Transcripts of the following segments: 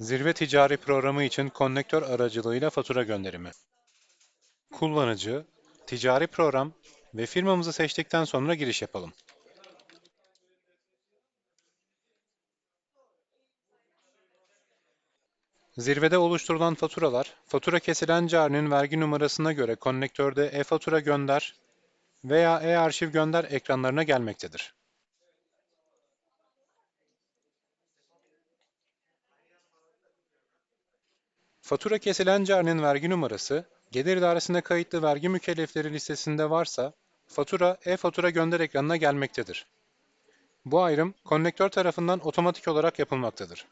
Zirve ticari programı için konnektör aracılığıyla fatura gönderimi. Kullanıcı, ticari program ve firmamızı seçtikten sonra giriş yapalım. Zirvede oluşturulan faturalar, fatura kesilen carinin vergi numarasına göre konnektörde e-fatura gönder veya e-arşiv gönder ekranlarına gelmektedir. Fatura kesilen carinin vergi numarası, Gelir İdaresi'ne kayıtlı vergi mükellefleri listesinde varsa, fatura e-fatura gönder ekranına gelmektedir. Bu ayrım, konnektör tarafından otomatik olarak yapılmaktadır.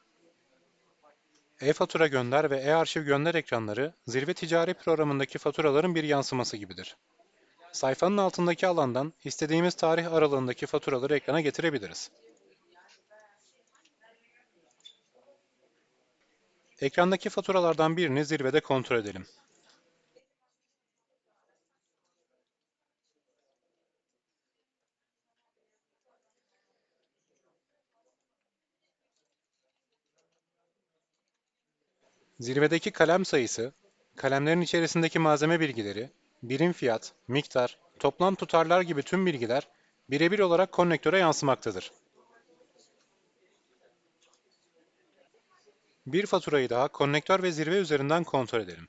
E-fatura gönder ve e-arşiv gönder ekranları, Zirve Ticari programındaki faturaların bir yansıması gibidir. Sayfanın altındaki alandan istediğimiz tarih aralığındaki faturaları ekrana getirebiliriz. Ekrandaki faturalardan birini zirvede kontrol edelim. Zirvedeki kalem sayısı, kalemlerin içerisindeki malzeme bilgileri, birim fiyat, miktar, toplam tutarlar gibi tüm bilgiler birebir olarak konnektöre yansımaktadır. Bir faturayı daha konnektör ve zirve üzerinden kontrol edelim.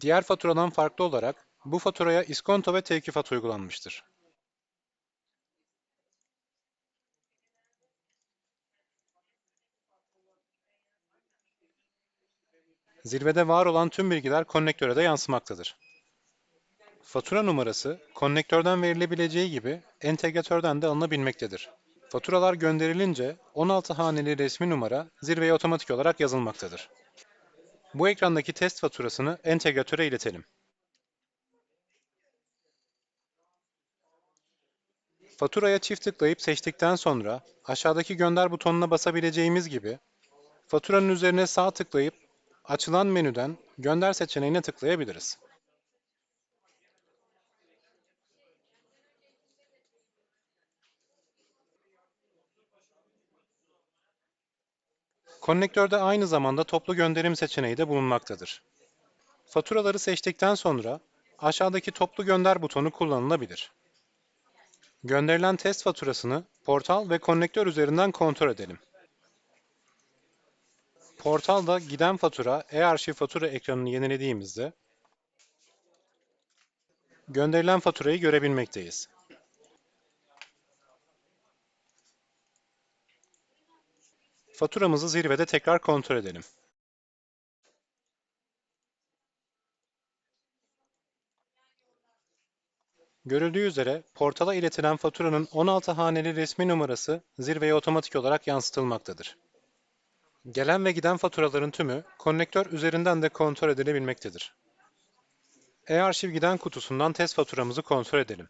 Diğer faturadan farklı olarak bu faturaya iskonto ve tevkifat uygulanmıştır. Zirvede var olan tüm bilgiler konnektöre de yansımaktadır. Fatura numarası, konnektörden verilebileceği gibi entegratörden de alınabilmektedir. Faturalar gönderilince 16 haneli resmi numara zirveye otomatik olarak yazılmaktadır. Bu ekrandaki test faturasını entegratöre iletelim. Faturaya çift tıklayıp seçtikten sonra aşağıdaki gönder butonuna basabileceğimiz gibi faturanın üzerine sağ tıklayıp açılan menüden gönder seçeneğine tıklayabiliriz. Konnektörde aynı zamanda toplu gönderim seçeneği de bulunmaktadır. Faturaları seçtikten sonra aşağıdaki toplu gönder butonu kullanılabilir. Gönderilen test faturasını portal ve konnektör üzerinden kontrol edelim. Portalda giden fatura, e-arşiv fatura ekranını yenilediğimizde gönderilen faturayı görebilmekteyiz. Faturamızı zirvede tekrar kontrol edelim. Görüldüğü üzere portala iletilen faturanın 16 haneli resmi numarası zirveye otomatik olarak yansıtılmaktadır. Gelen ve giden faturaların tümü konnektör üzerinden de kontrol edilebilmektedir. E-arşiv giden kutusundan test faturamızı kontrol edelim.